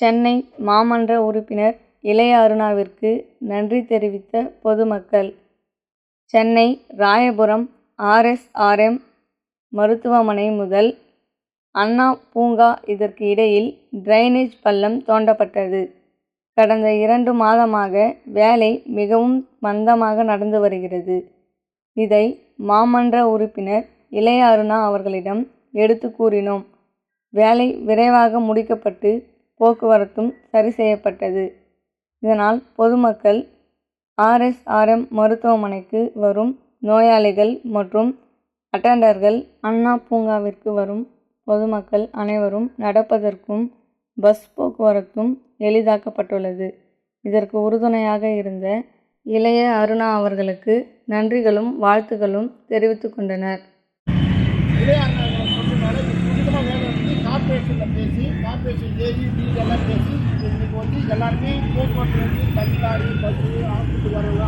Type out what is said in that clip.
சென்னை மாமன்ற உறுப்பினர் இளைய அருணாவிற்கு நன்றி தெரிவித்த பொதுமக்கள். சென்னை ராயபுரம் ஆர்எஸ்ஆர்எம் மருத்துவமனை முதல் அண்ணா பூங்கா இதற்கு இடையில் டிரைனேஜ் பள்ளம் தோண்டப்பட்டது. கடந்த இரண்டு மாதமாக வேலை மிகவும் மந்தமாக நடந்து வருகிறது. இதை மாமன்ற உறுப்பினர் இளைய அருணா அவர்களிடம் எடுத்து கூறினோம். வேலை விரைவாக முடிக்கப்பட்டு போக்குவரத்தும் சரி செய்யப்பட்டது. இதனால் பொதுமக்கள் ஆர்எஸ்ஆர்எம் மருத்துவமனைக்கு வரும் நோயாளிகள் மற்றும் அட்டண்டர்கள் அண்ணா பூங்காவிற்கு வரும் பொதுமக்கள் அனைவரும் நடப்பதற்கும் பஸ் போக்குவரத்தும் எளிதாக்கப்பட்டுள்ளது. இதற்கு உறுதுணையாக இருந்த இளைய அருணா அவர்களுக்கு நன்றிகளும் வாழ்த்துக்களும் தெரிவித்து கொண்டனர். కాంపిటీషన్ వచ్చేసి కాంపిటీషన్ చేసి డీల్ ఎలర్ట్ చేసి కొన్ని కొన్ని ఎలాంటి కోట్ పట్టుకుంటే తమిళనాడు బస్సు ఆఫీసు వరకు